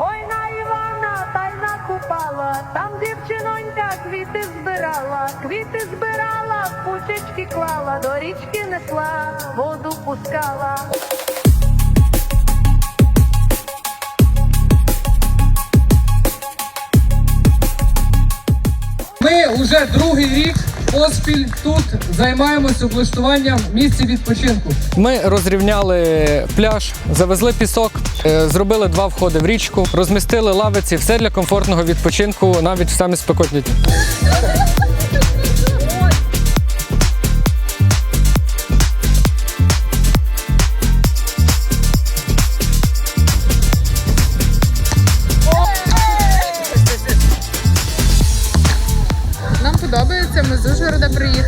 Ой на Івана та й накупала, там дівчинонька квіти збирала, квіти збирала, в пучечки клала, до річки несла, воду пускала. Ми вже другий рік поспіль тут займаємося облаштуванням місця відпочинку. Ми розрівняли пляж, завезли пісок, е, зробили два входи в річку, розмістили лавиці, все для комфортного відпочинку навіть в самі спекотні дні.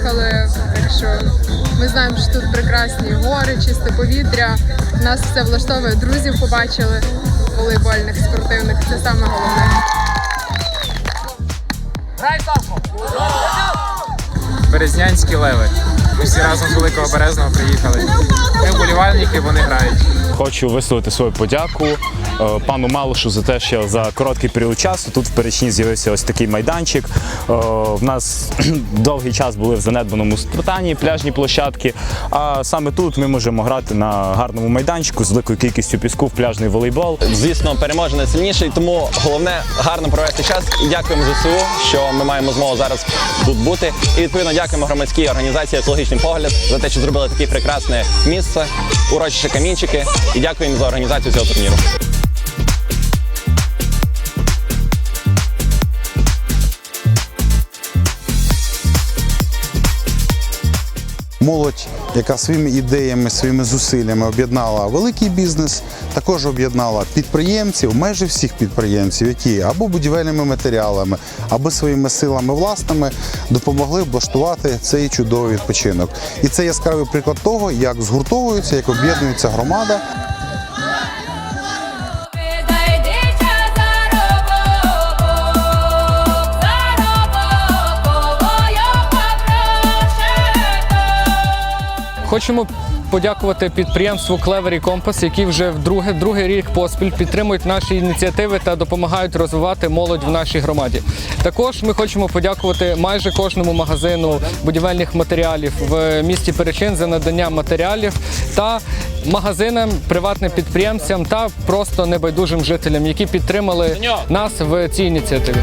Приїхали. Так що ми знаємо, що тут прекрасні гори, чисте повітря. Нас все влаштовує. Друзів побачили волейбольних, спортивних. Це саме головне. Березнянські леви. Ми всі разом з Великого Березного приїхали. Ми вболівальники, вони грають. Хочу висловити свою подяку е, пану Малушу за те, що за короткий період часу тут в Перечні з'явився ось такий майданчик. Е, В нас довгий час були в занедбаному стані пляжні площадки. А саме тут ми можемо грати на гарному майданчику з великою кількістю піску в пляжний волейбол. Звісно, переможе найсильніший, тому головне гарно провести час. Дякуємо ЗСУ, що ми маємо змогу зараз тут бути. І відповідно дякуємо громадській організації «Екологічний погляд за те, що зробили таке прекрасне місце, урочище камінчики. І дякуємо за організацію цього турніру. Молодь, яка своїми ідеями, своїми зусиллями об'єднала великий бізнес, також об'єднала підприємців, майже всіх підприємців, які або будівельними матеріалами, або своїми силами власними допомогли облаштувати цей чудовий відпочинок. І це яскравий приклад того, як згуртовується, як об'єднується громада. Хочемо подякувати підприємству Clevery Compass, які вже вдруге другий рік поспіль підтримують наші ініціативи та допомагають розвивати молодь в нашій громаді. Також ми хочемо подякувати майже кожному магазину будівельних матеріалів в місті Перечин за надання матеріалів та магазинам, приватним підприємцям та просто небайдужим жителям, які підтримали нас в цій ініціативі.